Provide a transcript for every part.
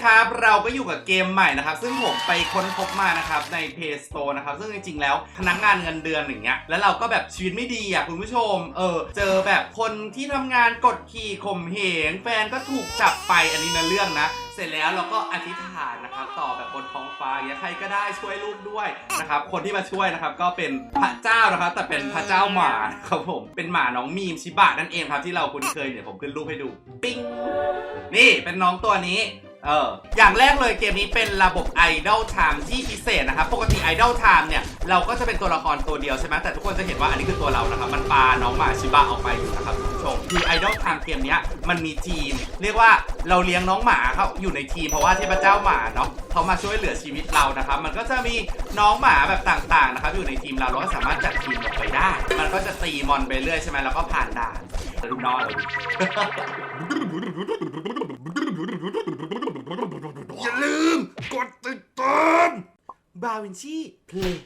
นะครับ เราก็อยู่กับเกมใหม่นะครับ ซึ่งผมไปค้นพบมานะครับใน Play Store นะครับ ซึ่งจริงๆแล้วพนักงานเงินเดือนอย่างเงี้ยแล้วเราก็แบบชีวิตไม่ดีอะคุณผู้ชม เออ เจอแบบคนที่ทำงานกดขี่ข่มเหงแฟนก็ถูกจับไปอันนี้นะเรื่องนะ เสร็จแล้วเราก็อธิษฐานนะครับ ต่อแบบบนท้องฟ้าอย่างเงี้ยใครก็ได้ช่วยลูกด้วยนะครับ คนที่มาช่วยนะครับก็เป็นพระเจ้านะครับ แต่เป็นพระเจ้าหมานะครับผมเป็นหมาน้องมีมชิบะนั่นเองครับที่เราคุ้นเคยเนี่ยผมขึ้นรูปให้ดู ปิ้งนี่เป็นน้องตัวนี้ เออ อย่างแรกเลยเกมนี้เป็นระบบ Idol Time ที่พิเศษนะครับ ปกติ Idol Time เนี่ย เราก็จะเป็นตัวละครตัวเดียวใช่ไหมแต่ทุกคนจะเห็นว่าอันนี้คือตัวเรานะครับ มันปาน้องหมาชิบะออกไปอยู่นะครับคุณผู้ชม คือ Idol Time เกมเนี้ยมันมีทีม เรียกว่าเราเลี้ยงน้องหมาเขาอยู่ในทีมเพราะว่าเทพเจ้าหมาเนาะเขามาช่วยเหลือชีวิตเรานะครับ มันก็จะมีน้องหมาแบบต่างๆนะครับอยู่ในทีมเราเราก็สามารถจัดทีมลงไปได้ มันก็จะตีมอนไปเรื่อยใช่ไหมแล้วก็ผ่านด่านดูน้องเราดิ อย่าลืม กดติดตามบาวินชีเพลง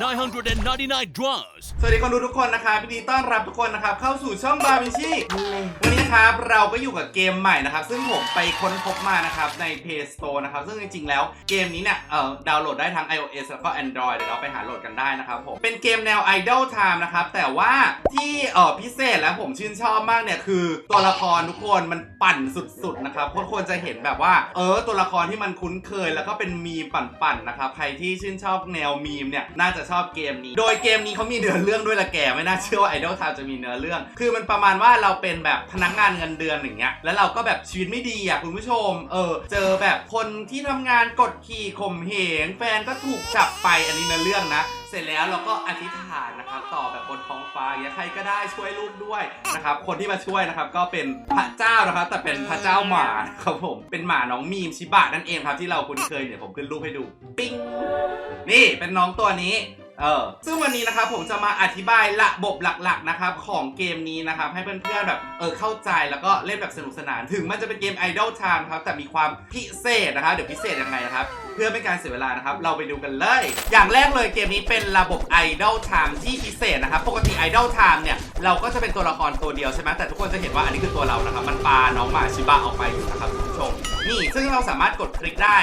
9,999 draws สวัสดีคนดูทุกคนนะครับยินดีต้อนรับทุกคนนะครับ เข้าสู่ช่องบาบิชี่วันนี้นะครับเราก็อยู่กับเกมใหม่นะครับ ซึ่งผมไปค้นพบมานะครับ ใน Play Store นะครับ ซึ่งจริงๆ แล้วเกมนี้เนี่ยเอ่อดาวน์โหลดได้ทั้ง iOS แล้วก็ Android เดี๋ยวเราไปหาโหลดกันได้นะครับผม เป็นเกมแนว Idol Time นะครับ แต่ว่าที่เอ่อพิเศษและผมชื่นชอบมากเนี่ยคือตัวละครทุกคนมันปั่นสุดๆนะครับทุกคนจะเห็นแบบว่า เออตัวละครที่มันคุ้นเคย แล้วก็เป็นมีมปั่นๆนะครับใครที่ชื่นชอบแนวมีมเนี่ยน่าจะชอบเกมนี้ โดยเกมนี้เขามีเนื้อเรื่องด้วยละแกไม่น่าเชื่อว่าไอดอลทาวจะมีเนื้อเรื่อง คือมันประมาณว่าเราเป็นแบบพนักงานเงินเดือนอย่างเงี้ยแล้วเราก็แบบชีวิตไม่ดีอะคุณผู้ชม เออ เจอแบบคนที่ทำงานกดขี่ข่มเหงแฟนก็ถูกจับไปอันนี้เนื้อเรื่องนะ เสร็จแล้วเราก็อธิษฐานนะครับต่อแบบบนท้องฟ้าอย่างเงี้ยใครก็ได้ช่วยลูกด้วยนะครับ คนที่มาช่วยนะครับก็เป็นพระเจ้านะครับ แต่เป็นพระเจ้าหมานะครับผมเป็นหมาน้องมีมชิบะนั่นเองครับที่เราคุ้นเคยเนี่ยผมขึ้นรูปให้ดู ปิ้งนี่เป็นน้องตัวนี้ เออซึ่งวันนี้นะครับผมจะมาอธิบายระบบหลักๆนะครับของเกมนี้นะครับให้เพื่อนๆแบบเออเข้าใจแล้วก็เล่นแบบสนุกสนาน ถึงมันจะเป็นเกม Idol Time ครับแต่มีความพิเศษนะครับเดี๋ยวพิเศษยังไงนะครับเพื่อไม่การเสียเวลานะครับ เราไปดูกันเลย อย่างแรกเลยเกมนี้เป็นระบบ Idol Time ที่พิเศษนะครับ ปกติ Idol Time เนี่ย เราก็จะเป็นตัวละครตัวเดียวใช่ไหมแต่ทุกคนจะเห็นว่าอันนี้คือตัวเรานะครับ มันปาน้องหมาชิบะออกไปอยู่นะครับคุณผู้ชม นี่ ซึ่งเราสามารถกดคลิกได้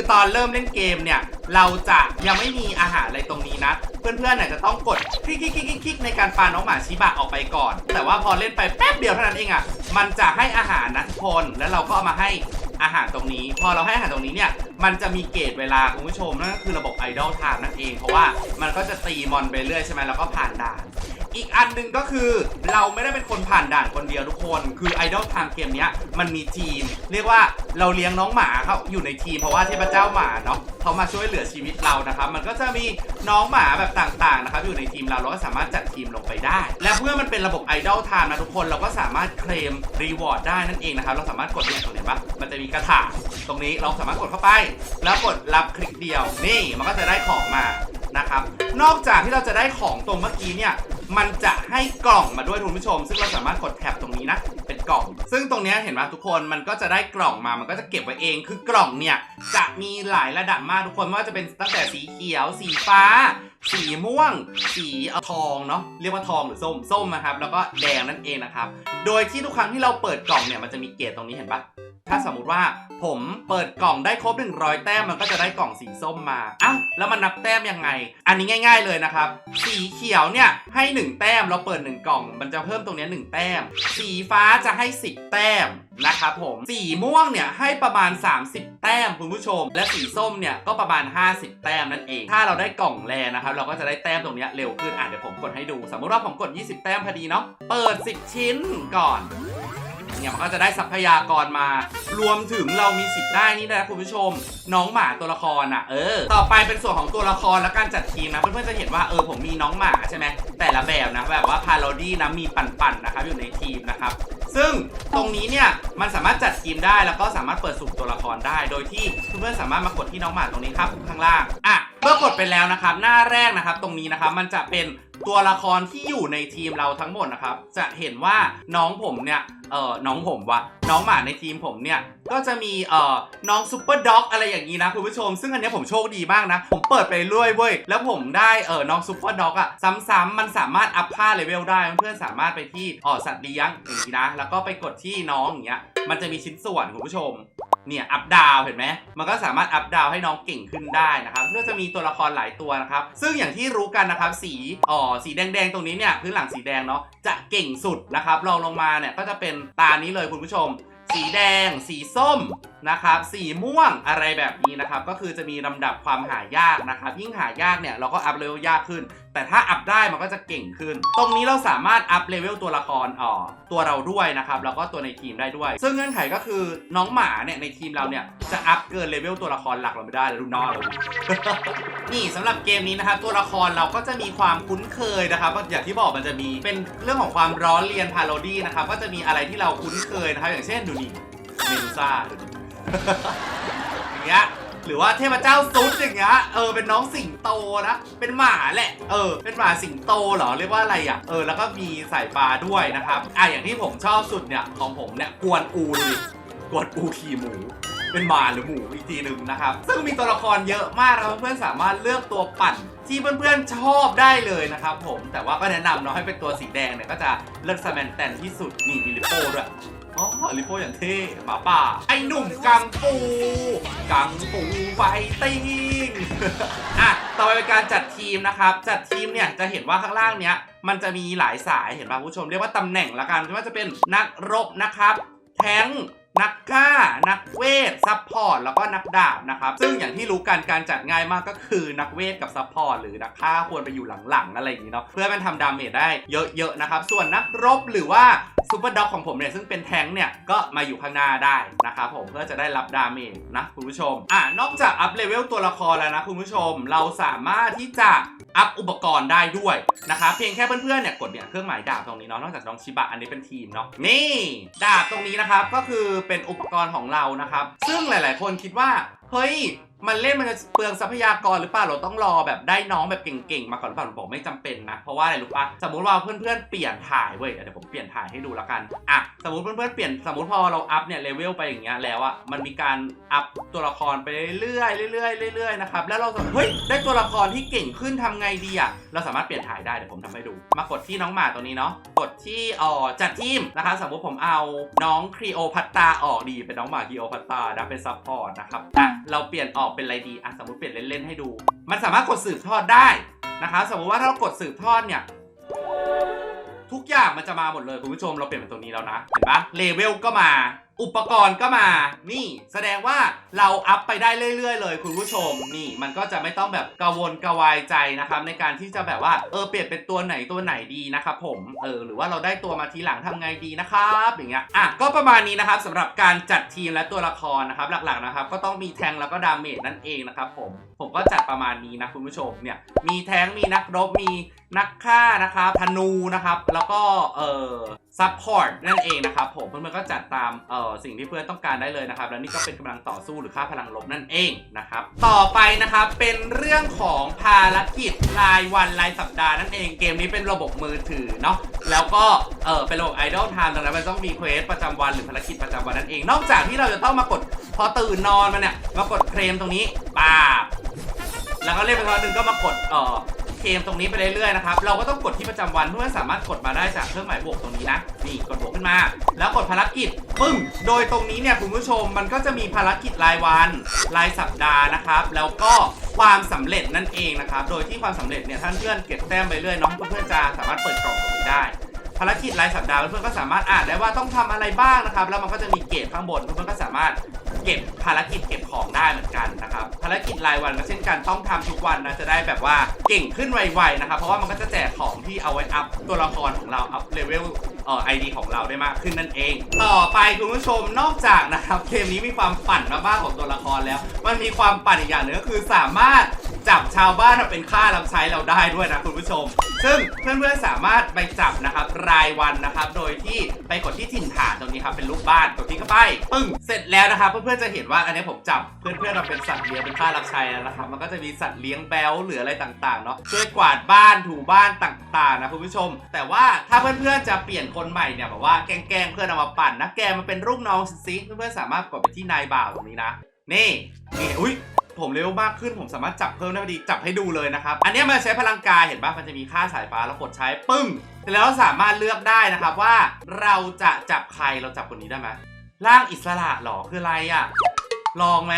คือตอนเริ่มเล่นเกมเนี่ย เราจะยังไม่มีอาหารอะไรตรงนี้นะ เพื่อนๆเนี่ยจะต้องกดคลิกคลิกคลิกคลิกในการปาน้องหมาชิบะออกไปก่อน แต่ว่าพอเล่นไปแป๊บเดียวเท่านั้นเองอะ มันจะให้อาหารนะทุกคน แล้วเราก็เอามาให้อาหารตรงนี้ พอเราให้อาหารตรงนี้เนี่ย มันจะมีเกรดเวลาคุณผู้ชมนั่นก็คือระบบไอดอลไทม์นั่นเอง เพราะว่ามันก็จะตีมอนไปเรื่อยใช่ไหมแล้วก็ผ่านด่าน อีกอันหนึ่งก็คือเราไม่ได้เป็นคนผ่านด่านคนเดียวทุกคน คือไอดอลทม์เกมเนี้ยมันมีทีม เรียกว่าเราเลี้ยงน้องหมาเขาอยู่ในทีมเพราะว่าเทพเจ้าหมาเนาะเขามาช่วยเหลือชีวิตเรานะครับมันก็จะมีน้องหมาแบบต่างๆนะครับอยู่ในทีมเราเราก็สามารถจัดทีมลงไปได้ และเพื่อมันเป็นระบบไอดอลไทม์นะทุกคนเราก็สามารถเคลมรีวอร์ดได้นั่นเองนะครับเราสามารถกดเนี่ยตรงนี้ปะมันจะมีกระถางตรงนี้เราสามารถกดเข้าไป แล้วกดรับคลิกเดียวนี่มันก็จะได้ของมานะครับนอกจากที่เราจะได้ของตรงเมื่อกี้เนี่ย มันจะให้กล่องมาด้วยคุณผู้ชม ซึ่งเราสามารถกดแท็บตรงนี้นะเป็นกล่อง ซึ่งตรงนี้เห็นไหมทุกคนมันก็จะได้กล่องมามันก็จะเก็บไว้เองคือกล่องเนี่ยจะมีหลายระดับมากทุกคนว่าจะเป็นตั้งแต่สีเขียว สีฟ้า สีม่วง สีทองเนาะเรียกว่าทองหรือส้มส้มนะครับแล้วก็แดงนั่นเองนะครับโดยที่ทุกครั้งที่เราเปิดกล่องเนี่ยมันจะมีเกรดตรงนี้เห็นปะถ้าสมมติว่า ผมเปิดกล่องได้ครบ 100 แต้มมันก็จะได้กล่องสีส้มมาอ้าวแล้วมันนับแต้มยังไง อันนี้ง่าย ๆเลยนะครับ สีเขียวเนี่ยให้ 1 แต้มเราเปิด 1 กล่อง มันจะเพิ่มตรงนี้ 1 แต้ม สีฟ้าจะให้ 10 แต้มนะครับผมสีม่วงเนี่ยให้ประมาณ 30 แต้มคุณผู้ชม และสีส้มเนี่ยก็ประมาณ 50 แต้มนั่นเอง ถ้าเราได้กล่องแรนะครับ เราก็จะได้แต้มตรงนี้เร็วขึ้นอะเดี๋ยวผมกดให้ดู สมมติว่าผมกด 20 แต้มพอดีเนาะเปิด 10 ชิ้นก่อน เนี่ยมันก็จะได้ทรัพยากรมา รวมถึงเรามีสิทธิ์ได้นี่นะคุณผู้ชม น้องหมาตัวละครอะเออ ต่อไปเป็นส่วนของตัวละครและการจัดทีมนะเพื่อนๆจะเห็นว่าเออผมมีน้องหมาใช่ไหมแต่ละแบบนะแบบว่าพาโรดี้นะมีปั่นๆนะครับอยู่ในทีมนะครับซึ่งตรงนี้เนี่ยมันสามารถจัดทีมได้แล้วก็สามารถเปิดสุ่มตัวละครได้ โดยที่เพื่อนๆสามารถมากดที่น้องหมาตรงนี้ครับข้างล่างอะเมื่อกดไปแล้วนะครับ หน้าแรกนะครับ ตรงนี้นะครับมันจะเป็น ตัวละครที่อยู่ในทีมเราทั้งหมดนะครับ จะเห็นว่าน้องผมเนี่ยเอ่อน้องผมวะน้องหมาในทีมผมเนี่ยก็จะมีเอ่อน้องซูเปอร์ด็อกอะไรอย่างนี้นะคุณผู้ชม ซึ่งอันนี้ผมโชคดีมากนะ ผมเปิดไปเรื่อยเว้ย แล้วผมได้เอ่อน้องซูเปอร์ด็อกอะซ้ำๆมันสามารถอัพค่าเลเวลได้ เพื่อนๆสามารถไปที่อ๋อสัตว์เลี้ยงอย่างนี้นะ แล้วก็ไปกดที่น้องอย่างเงี้ย มันจะมีชิ้นส่วนคุณผู้ชม เนี่ยอัพดาวเห็นไหม มันก็สามารถอัพดาวให้น้องเก่งขึ้นได้นะครับก็จะมีตัวละครหลายตัวนะครับ ซึ่งอย่างที่รู้กันนะครับ สีอ๋อสีแดงๆตรงนี้เนี่ยพื้นหลังสีแดงเนาะจะเก่งสุดนะครับรองลงมาเนี่ยก็จะเป็นตานี้เลยคุณผู้ชม สีแดง สีส้มนะครับ สีม่วงอะไรแบบนี้นะครับ ก็คือจะมีลำดับความหายากนะครับ ยิ่งหายากเนี่ยเราก็อัพเลเวลยากขึ้น แต่ถ้าอัพได้มันก็จะเก่งขึ้น ตรงนี้เราสามารถอัพเลเวลตัวละครอ๋อตัวเราด้วยนะครับแล้วก็ตัวในทีมได้ด้วย ซึ่งเงื่อนไขก็คือน้องหมาเนี่ยในทีมเราเนี่ยจะอัพเกินเลเวลตัวละครหลักเราไม่ได้เลยรุ่นน้องเรานี่สำหรับเกมนี้นะครับตัวละครเราก็จะมีความคุ้นเคยนะครับอย่างที่บอกมันจะมีเป็นเรื่องของความร้อนเรียนพาโรดี้นะครับก็จะมีอะไรที่เราคุ้นเคยนะครับอย่างเช่นดูนี่เมดูซ่าอย่างเงี้ย หรือว่าเทพเจ้าซุปอย่างเงี้ยเออเป็นน้องสิงโตนะ เป็นหมาแหละ เออ เป็นหมาสิงโตเหรอเรียกว่าอะไรอะเออแล้วก็มีสายปลาด้วยนะครับอะอย่างที่ผมชอบสุดเนี่ยของผมเนี่ยกวนอูดิกวนอูขี่หมูเป็นหมาหรือหมูอีกทีหนึ่งนะครับ ซึ่งมีตัวละครเยอะมากครับเพื่อนๆสามารถเลือกตัวปั่นที่เพื่อนๆชอบได้เลยนะครับผมแต่ว่าก็แนะนำเนาะให้เป็นตัวสีแดงเนี่ยก็จะเลือกสแมนแตนที่สุดนี่มีลิโป้ด้วย อ๋อลิโป้อย่างเท่หมาป่า ไอหนุ่มกังปู กังปูไฟติ้งอะต่อไปเป็นการจัดทีมนะครับ จัดทีมเนี่ยจะเห็นว่าข้างล่างเนี้ยมันจะมีหลายสายเห็นป่ะคุณผู้ชมเรียกว่าตำแหน่งละกันไม่ว่าจะเป็นนักรบนะครับ แท้ง นักฆ่านักเวท ซัพพอร์ต แล้วก็นักดาบนะครับ ซึ่งอย่างที่รู้กันการจัดง่ายมากก็คือนักเวทกับซัพพอร์ตหรือนักฆ่าควรไปอยู่หลังๆอะไรอย่างนี้เนาะ เพื่อมันทำดาเมจได้เยอะๆนะครับ ส่วนนักรบหรือว่าซูเปอร์ด็อกของผมเนี่ยซึ่งเป็นแทงค์เนี่ย ก็มาอยู่ข้างหน้าได้นะครับผมเพื่อจะได้รับดาเมจนะคุณผู้ชม อ่านอกจากอัพเลเวลตัวละครแล้วนะคุณผู้ชม เราสามารถที่จะอัพอุปกรณ์ได้ด้วยนะครับเพียงแค่เพื่อนๆเนี่ยกดเนี่ยเครื่องหมายดาบตรงนี้เนาะนอกจากน้องชิบะอันนี้เป็นทีมเนาะนี่ ดาบตรงนี้นะครับก็คือเป็นอุปกรณ์ของเรานะครับ ซึ่งหลาย ๆ คนคิดว่าเฮ้ย มันเล่นมันจะเปลืองทรัพยากรหรือเปล่าเราต้องรอแบบได้น้องแบบเก่งๆ มาก่อนหรือเปล่าผมบอกไม่จำเป็นนะ เพราะว่าอะไรรู้ปะสมมุติว่าเพื่อนๆเปลี่ยนถ่ายเว้ยเดี๋ยวผมเปลี่ยนถ่ายให้ดูละกันอะสมมติเพื่อนๆเปลี่ยนสมมติพอเราอัพเนี่ยเลเวลไปอย่างเงี้ยแล้วอะมันมีการอัพตัวละครไปเรื่อยๆเรื่อยๆเรื่อยๆนะครับแล้วเราเฮ้ยได้ตัวละครที่เก่งขึ้นทำไงดีอะเราสามารถเปลี่ยนถ่ายได้เดี๋ยวผมทำให้ดู มากดที่น้องหมาตัวนี้เนาะกดที่อ๋อจัดทีมนะคะสมมติผมเอาน้องครีโอพัตตาออกดีเป็นน้องหมาครีโอพัตตานะเป็นซัพพอร์ตนะครับอะเราเปลี่ยนออกเป็นอะไรดีอะสมมติเปลี่ยนเล่นๆให้ดู มันสามารถกดสืบทอดได้นะคะ สมมติว่าถ้าเรากดสืบทอดเนี่ยทุกอย่างมันจะมาหมดเลยคุณผู้ชมเราเปลี่ยนเป็นตัวนี้แล้วนะ เห็นปะเลเวลก็มา อุปกรณ์ก็มา นี่แสดงว่าเราอัพไปได้เรื่อย ๆ เลยคุณผู้ชม นี่มันก็จะไม่ต้องแบบกังวลกระวายใจนะครับในการที่จะแบบว่าเออเปลี่ยนเป็นตัวไหนตัวไหนดีนะครับผมเออหรือว่าเราได้ตัวมาทีหลังทำไงดีนะครับอย่างเงี้ยอะก็ประมาณนี้นะครับสำหรับการจัดทีมและตัวละครนะครับหลักๆนะครับก็ต้องมีแทงแล้วก็ดาเมจนั่นเองนะครับผมผมก็จัดประมาณนี้นะคุณผู้ชมเนี่ยมีแทงมีนักรบมีนักฆ่านะครับธนูนะครับแล้วก็เออซัพพอร์ตนั่นเองนะครับผมเพื่อนๆก็จัดตามเออสิ่งที่เพื่อนต้องการได้เลยนะครับ แล้วนี่ก็เป็นกำลังต่อสู้หรือค่าพลังลบนั่นเองนะครับ ต่อไปนะครับเป็นเรื่องของภารกิจรายวันรายสัปดาห์นั่นเองเกมนี้เป็นระบบมือถือเนาะแล้วก็เออเป็นระบบไอดอลไทม์ดังนั้นมันต้องมีเควสประจำวันหรือภารกิจประจำวันนั่นเอง นอกจากที่เราจะต้องมากดพอตื่นนอนมาเนี่ยมากดเคลมตรงนี้ปาแล้วก็เล่นไปวันหนึ่งก็มากดเออ เกมตรงนี้ไปเรื่อยๆนะครับ เราก็ต้องกดที่ประจำวันเพื่อสามารถกดมาได้จากเครื่องหมายบวกตรงนี้นะ นี่กดบวกขึ้นมา แล้วกดภารกิจปึ้ง โดยตรงนี้เนี่ยคุณผู้ชมมันก็จะมีภารกิจรายวัน รายสัปดาห์นะครับ แล้วก็ความสำเร็จนั่นเองนะครับ โดยที่ความสำเร็จเนี่ยท่านเพื่อนเก็บแต้มไปเรื่อยน้องเพื่อนๆจะสามารถเปิดกล่องตรงนี้ได้ ภารกิจรายสัปดาห์เพื่อนๆก็สามารถอ่านได้ว่าต้องทำอะไรบ้างนะครับ แล้วมันก็จะมีเกรดข้างบนเพื่อนๆก็สามารถเก็บภารกิจเก็บของได้เหมือนกันนะครับภารกิจรายวันก็เช่นกันต้องทำทุกวันนะจะได้แบบว่าเก่งขึ้นไวๆนะครับเพราะว่ามันก็จะแจกของที่เอาไว้อัพตัวละครของเราอัพเลเวลเอ่อไอดีของเราได้มากขึ้นนั่นเอง ต่อไปคุณผู้ชมนอกจากนะครับเกมนี้มีความปั่นมากๆของตัวละครแล้ว มันมีความปั่นอีกอย่างหนึ่งก็คือสามารถ จับชาวบ้านมาเป็นค่ารับใช้เราได้ด้วยนะคุณผู้ชม ซึ่งเพื่อนๆสามารถไปจับนะครับรายวันนะครับ โดยที่ไปกดที่ถิ่นฐานตรงนี้ครับเป็นรูปบ้านกดที่เข้าไปปึ้งเสร็จแล้วนะครับ เพื่อนๆจะเห็นว่าอันนี้ผมจับเพื่อนๆมาเป็นสัตว์เลี้ยงเป็นค่ารับใช้แล้วนะครับ มันก็จะมีสัตว์เลี้ยงแบลหรืออะไรต่างๆเนาะช่วยกวาดบ้านถูบ้านต่างๆนะคุณผู้ชม แต่ว่าถ้าเพื่อนๆจะเปลี่ยนคนใหม่เนี่ยแบบว่าแกล้งเพื่อนเอามาปั่นนะแกมาเป็นลูกน้องซิเพื่อนๆสามารถกดไปที่นายบ่าวตรงนี้นะนี่นี่อุ้ย ผมเลเวลมากขึ้นผมสามารถจับเพิ่มได้พอดีจับให้ดูเลยนะครับ อันนี้มันใช้พลังกายเห็นปะมันจะมีค่าสายฟ้าเรากดใช้ปึ้งแล้วสามารถเลือกได้นะครับว่าเราจะจับใครเราจับคนนี้ได้ไหมร่างอิสระหรอคืออะไรอะลองไหม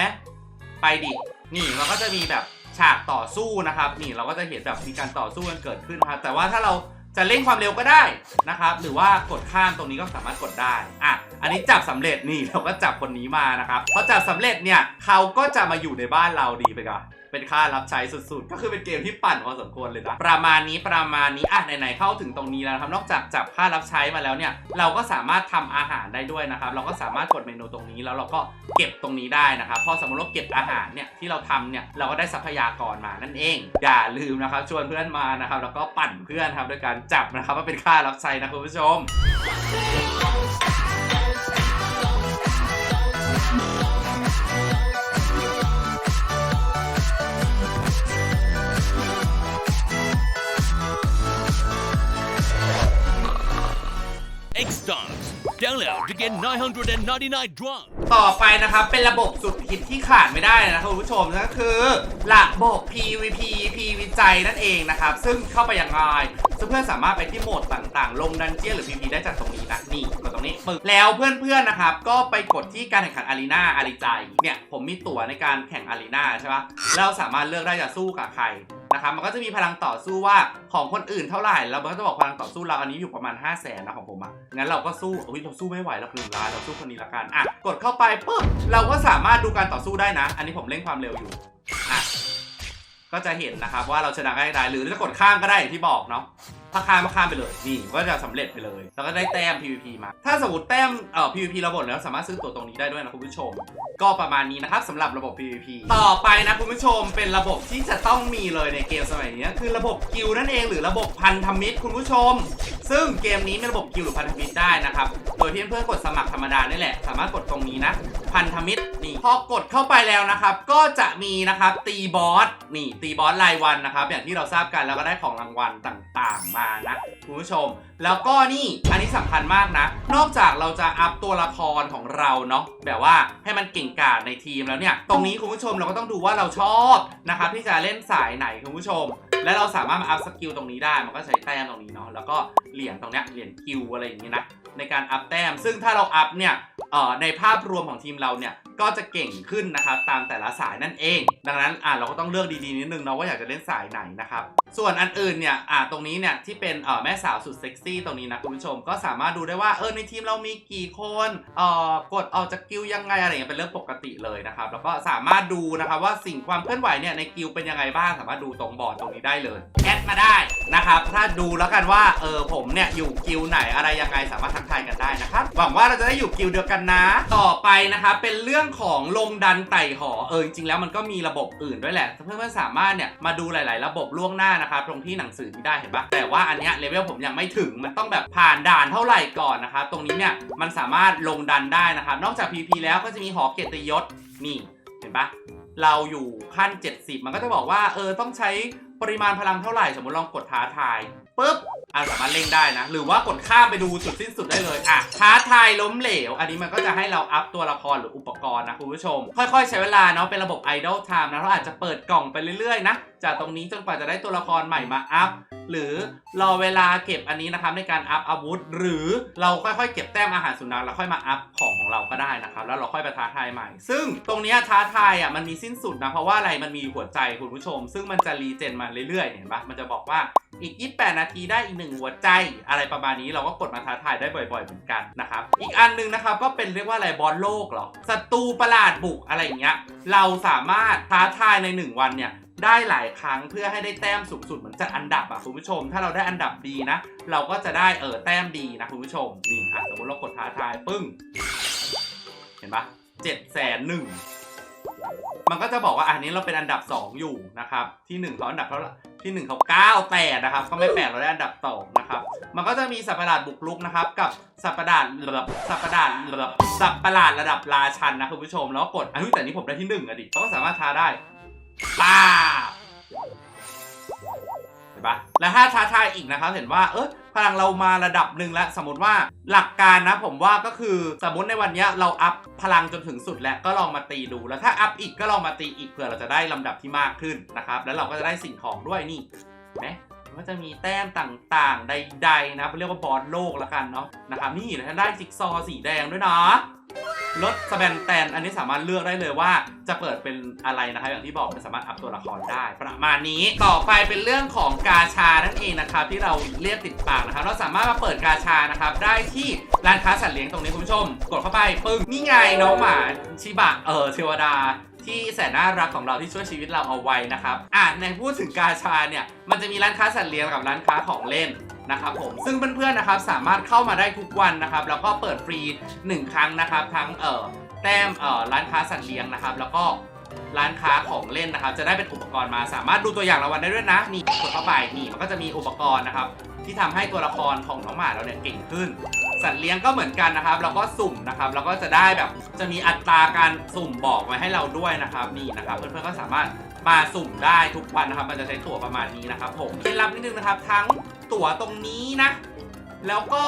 ไปดินี่เราก็จะมีแบบฉากต่อสู้นะครับ นี่เราก็จะเห็นแบบมีการต่อสู้กันเกิดขึ้นนะครับแต่ว่าถ้าเรา จะเร่งความเร็วก็ได้นะครับ หรือว่ากดข้ามตรงนี้ก็สามารถกดได้อะอันนี้จับสำเร็จนี่เราก็จับคนนี้มานะครับพอจับสำเร็จเนี่ยเขาก็จะมาอยู่ในบ้านเราดีไปก่อน เป็นค่ารับใช้สุดๆ ก็คือเป็นเกมที่ปั่นพอสมควรเลยนะประมาณนี้ประมาณนี้อะไหนๆเข้าถึงตรงนี้แล้วนะครับนอกจากจับค่ารับใช้มาแล้วเนี่ยเราก็สามารถทำอาหารได้ด้วยนะครับเราก็สามารถกดเมนูตรงนี้แล้วเราก็เก็บตรงนี้ได้นะครับพอสมมติว่าเก็บอาหารเนี่ยที่เราทำเนี่ยเราก็ได้ทรัพยากรมานั่นเอง อย่าลืมนะครับชวนเพื่อนมานะครับแล้วก็ปั่นเพื่อนครับโดยการจับนะครับว่าเป็นค่ารับใช้นะคุณผู้ชม X Stars. Download to get 999 drunk. ต่อไปนะครับ เป็นระบบสุดฮิตที่ขาดไม่ได้นะครับคุณผู้ชมนั่นก็คือ ระบบ PVP P วิจัยนั่นเองนะครับ ซึ่งเข้าไปอย่างไร ซึ่งเพื่อนสามารถไปที่โหมดต่างๆ ลงดันเจี้ยนหรือ PVP ได้จากตรงนี้นะนี่กดตรงนี้ปึ๊บแล้วเพื่อนๆนะครับก็ไปกดที่การแข่งขันอารีนาอารีใจเนี่ยผมมีตั๋วในการแข่งอารีนาใช่ปะเราสามารถเลือกได้จะสู้กับใครนะครับมันก็จะมีพลังต่อสู้ว่าของคนอื่นเท่าไหร่แล้วมันก็จะบอกพลังต่อสู้เราอันนี้อยู่ประมาณ 5 0 0แสนนะของผมอะงั้นเราก็สู้อุ้ยเราสู้ไม่ไหวเราหนึ่งล้านเราสู้คนนี้ละกันอะกดเข้าไปปุ๊บเราก็สามารถดูการต่อสู้ได้นะ อันนี้ผมเร่งความเร็วอยู่อะ ก็จะเห็นนะครับว่าเราชนะได้หรือจะกดข้ามก็ได้อย่างที่บอกเนาะ ถ้าข้ามก็ข้าไปเลยนี่ก็จะสำเร็จไปเลย แล้วก็ได้แต้ม PVP มา ถ้าสมมติแต้มเอ่อ PVP เราหมดแล้วสามารถซื้อตัวตรงนี้ได้ด้วยนะคุณผู้ชม ก็ประมาณนี้นะครับสำหรับระบบ PVP ต่อไปนะคุณผู้ชมเป็นระบบที่จะต้องมีเลยในเกมสมัยนี้คือระบบกิลนั่นเองหรือระบบพันธมิตรคุณผู้ชม ซึ่งเกมนี้มีระบบกิลหรือพันธมิตรได้นะครับโดยที่เพื่อนๆกดสมัครธรรมดานี่แหละ สามารถกดตรงนี้นะพันธมิตรนี่พอกดเข้าไปแล้วนะครับ ก็จะมีนะครับตีบอสนี่ตีบอสรายวันนะครับอย่างที่เราทราบกันแล้วก็ได้ของรางวัลต่างๆมานะคุณผู้ชม แล้วก็นี่อันนี้สำคัญมากนะ นอกจากเราจะอัพตัวละครของเราเนาะแบบว่าให้มันเก่งกาจในทีมแล้วเนี่ย ตรงนี้คุณผู้ชมเราก็ต้องดูว่าเราชอบนะครับที่จะเล่นสายไหนคุณผู้ชม และเราสามารถมาอัพสกิลตรงนี้ได้มันก็ใช้แต้มตรงนี้เนาะแล้วก็เหรียญตรงเนี้ยเหรียญกิลอะไรอย่างงี้นะในการอัพแต้ม ซึ่งถ้าเราอัพเนี่ยในภาพรวมของทีมเราเนี่ยก็จะเก่งขึ้นนะครับตามแต่ละสายนั่นเอง ดังนั้นอ่าเราก็ต้องเลือกดีๆนิดนึงเนาะว่าอยากจะเล่นสายไหนนะครับ ส่วนอันอื่นเนี่ย อ่า ตรงนี้เนี่ยที่เป็นเอ่อแม่สาวสุดเซ็กซี่ตรงนี้นะคุณผู้ชม ก็สามารถดูได้ว่า เออในทีมเรามีกี่คน เอ่อ กดออกจากกิลยังไงอะไรอย่างเงี้ยเป็นเรื่องปกติเลยนะครับ แล้วก็สามารถดูนะครับว่าสิ่งความเคลื่อนไหวเนี่ยในกิลเป็นยังไงบ้าง สามารถดูตรงบอร์ดตรงนี้ได้เลย แอดมาได้นะครับ ถ้าดูแล้วกันว่า เออผมเนี่ยอยู่กิลไหนอะไรยังไงสามารถทักทายกันได้นะครับ หวังว่าเราจะได้อยู่กิลเดียวกันนะ ต่อไปนะครับเป็นเรื่องของลงดันไต่หอ เออจริงๆแล้วมันก็มีระบบอื่นด้วยแหละ เพื่อนๆสามารถเนี่ยมาดูหลาย ๆ ระบบล่วงหน้านะครับตรงที่หนังสือที่ได้เห็นปะแต่ว่าอันเนี้ยเลเวลผมยังไม่ถึงมันต้องแบบผ่านด่านเท่าไหร่ก่อนนะครับตรงนี้เนี่ยมันสามารถลงดันได้นะครับนอกจาก PP แล้วก็จะมีหอเกียรติยศนี่เห็นปะเราอยู่ขั้น 70 มันก็จะบอกว่าเออต้องใช้ปริมาณพลังเท่าไหร่ สมมติลองกดท้าทาย ปุ๊บอะสามารถเล่งได้นะ หรือว่ากดข้ามไปดูจุดสิ้นสุดได้เลยอะท้าทายล้มเหลว อันนี้มันก็จะให้เราอัพตัวละครหรืออุปกรณ์นะคุณผู้ชม ค่อยๆ ใช้เวลาเนาะเป็นระบบ Idle Time นะเราอาจจะเปิดกล่องไปเรื่อยๆนะจากตรงนี้จนกว่าจะได้ตัวละครใหม่มาอัพหรือรอเวลาเก็บอันนี้นะครับในการอัพอาวุธ หรือเราค่อยๆ เก็บแต้มอาหารสุนัขแล้วค่อยมาอัพของของเราก็ได้นะครับ แล้วเราค่อยไปท้าทายใหม่ ซึ่งตรงนี้ท้าทายอะมันมีสิ้นสุดนะเพราะว่าอะไรมันมีหัวใจคุณผู้ชม ซึ่งมันจะรีเจนมาเรื่อยๆเห็นปะมันจะบอกว่า อีก 28 นาทีได้อีกหนึ่งหัวใจ อะไรประมาณนี้เราก็กดมาท้าทายได้บ่อย ๆ เหมือนกันนะครับ อีกอันนึงนะครับก็เป็นเรียกว่าอะไรบอลโลกเหรอศัตรูประหลาดบุกอะไรอย่างเงี้ยเราสามารถท้าทายใน 1 วันเนี่ยได้หลายครั้งเพื่อให้ได้แต้มสูงสุดเหมือนจัดอันดับอะคุณผู้ชม ถ้าเราได้อันดับดีนะ เราก็จะได้เออแต้มดีนะคุณผู้ชมนี่อะสมมติเรากดท้าทายปึ้ง เห็นปะเจ็ดแสนหนึ่งมันก็จะบอกว่าอันนี้เราเป็นอันดับ 2 อยู่นะครับ ที่1เขาอันดับเท่าไหร่ ที่1เขาเก้าแต่นะครับ ก็ไม่แปลกเราได้อันดับ2นะครับ มันก็จะมีสัตว์ประหลาดบุกรุกนะครับ กับสัตว์ประหลาดระดับสัตว์ประหลาดระดับสัตว์ประหลาดระดับราชันนะคุณผู้ชม แล้วกดอันนี้แต่นี้ผมได้ที่1อะดิเขาก็สามารถท้าได้ป้าเห็นปะแล้วถ้าท้าทายอีกนะครับ เห็นว่าเออ พลังเรามาระดับหนึ่งแล้ว สมมติว่าหลักการนะผมว่าก็คือสมมติในวันนี้เราอัพพลังจนถึงสุดแล้วก็ลองมาตีดู แล้วถ้าอัพอีกก็ลองมาตีอีกเผื่อเราจะได้ลำดับที่มากขึ้นนะครับ แล้วเราก็จะได้สิ่งของด้วยนี่นไหมก็จะมีแต้มต่างๆ ใด ๆ นะเรียกว่าบอสโลกละกันเนาะนะครับนี่เราได้จิ๊กซอสีแดงด้วยนะ รถสแบนแตนอันนี้สามารถเลือกได้เลยว่าจะเปิดเป็นอะไรนะครับ อย่างที่บอกมันสามารถอัพตัวละครได้ ประมาณนี้ต่อไปเป็นเรื่องของกาชานั่นเองนะครับที่เราเรียกติดปากนะครับ เราสามารถมาเปิดกาชานะครับได้ที่ร้านค้าสัตว์เลี้ยงตรงนี้คุณผู้ชม กดเข้าไปปึ้งนี่ไงน้องหมาชิบะเออเทวดา ที่แสนน่ารักของเราที่ช่วยชีวิตเราเอาไว้นะครับ อะในพูดถึงกาชาเนี่ย มันจะมีร้านค้าสัตว์เลี้ยงกับร้านค้าของเล่นนะครับผมซึ่งเพื่อนๆนะครับสามารถเข้ามาได้ทุกวันนะครับ แล้วก็เปิดฟรี 1 ครั้งนะครับ ทั้งเอ่อแต้มเอ่อร้านค้าสัตว์เลี้ยงนะครับ แล้วก็ร้านค้าของเล่นนะครับ จะได้เป็นอุปกรณ์มาสามารถดูตัวอย่างรางวัลได้ด้วยนะนี่กดเข้าไปนี่มันก็จะมีอุปกรณ์นะครับ ที่ทำให้ตัวละครของน้องหมาเราเนี่ยเก่งขึ้น สัตว์เลี้ยงก็เหมือนกันนะครับแล้วก็สุ่มนะครับแล้วก็จะได้แบบจะมีอัตราการสุ่มบอกไว้ให้เราด้วยนะครับนี่นะครับ เพื่อนๆก็สามารถมาสุ่มได้ทุกวันนะครับ มันจะใช้ตั๋วประมาณนี้นะครับผมเคล็ดลับนิดนึงนะครับ ทั้งตั๋วตรงนี้นะ แล้วก็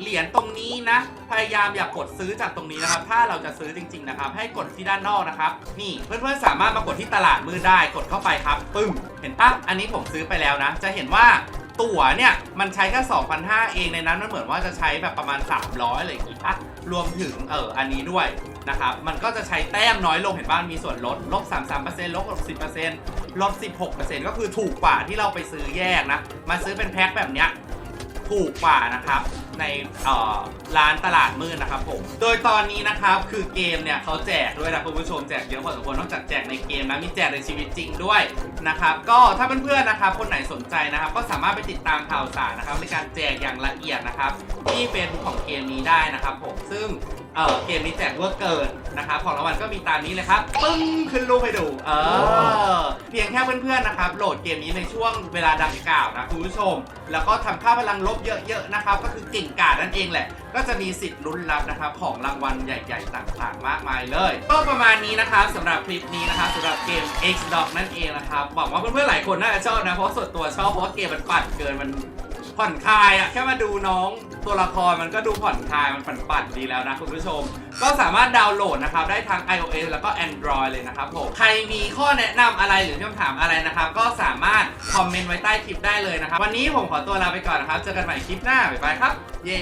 เหรียญตรงนี้นะ พยายามอย่ากกดซื้อจากตรงนี้นะครับ ถ้าเราจะซื้อจริง ๆนะครับ ให้กดที่ด้านนอกนะครับ นี่เพื่อนๆสามารถมากดที่ตลาดมืดได้ กดเข้าไปครับ ปึ้มเห็นปะอันนี้ผมซื้อไปแล้วนะ จะเห็นว่า ตั๋วเนี่ย มันใช้แค่2,500 เองในนั้นมันเหมือนว่าจะใช้แบบประมาณ 300อะไรอย่างงี้ปะรวมถึงเอออันนี้ด้วยนะครับ มันก็จะใช้แต้มน้อยลงเห็นบ้างมีส่วนลดลบ 33%ลบ60%ลด16%ก็คือถูกกว่าที่เราไปซื้อแยกนะ มาซื้อเป็นแพ็คแบบเนี้ยถูกกว่านะครับ ในร้านตลาดมืดนะครับผม โดยตอนนี้นะครับคือเกมเนี่ยเขาแจกด้วยนะคุณผู้ชมแจกเยอะพอสมควรนอกจากแจกในเกมนะมีแจกในชีวิตจริงด้วยนะครับก็ถ้าเพื่อนๆนะครับคนไหนสนใจนะครับ ก็สามารถไปติดตามข่าวสารนะครับในการแจกอย่างละเอียดนะครับที่เฟซบุ๊กของเกมนี้ได้นะครับผมซึ่ง เอ่อเกมนี้แจกเวอร์เกินนะครับของรางวัลก็มีตามนี้เลยครับปึ้งขึ้นรูปให้ดูเออเพียงแค่เพื่อนๆนะครับโหลดเกมนี้ในช่วงเวลาดังกล่าวนะคุณผู้ชม แล้วก็ทำค่าพลังลบเยอะๆนะครับก็คือเก่งกาจนั่นเองแหละ ก็จะมีสิทธิ์ลุ้นรับนะครับของรางวัลใหญ่ ๆ ต่างๆ มากมายเลย ก็ประมาณนี้นะครับสำหรับคลิปนี้นะครับสำหรับเกม X Dog นั่นเองนะครับหวังว่าเพื่อนๆหลายคนน่าจะชอบนะเพราะส่วนตัวชอบเพราะว่าเกมมันปั่นเกินมัน ผ่อนคลายอะแค่มาดูน้องตัวละครมันก็ดูผ่อนคลายมันปั่นปัดีแล้วนะคุณผู้ชม ก็สามารถดาวน์โหลดนะครับได้ทั้ง iOS แล้วก็ Android เลยนะครับผมใครมีข้อแนะนำอะไรหรือคำถามอะไรนะครับ ก็สามารถคอมเมนต์ไว้ใต้คลิปได้เลยนะครับ วันนี้ผมขอตัวลาไปก่อนนะครับเจอกันใหม่คลิปหน้าบ๊ายบายครับ เย้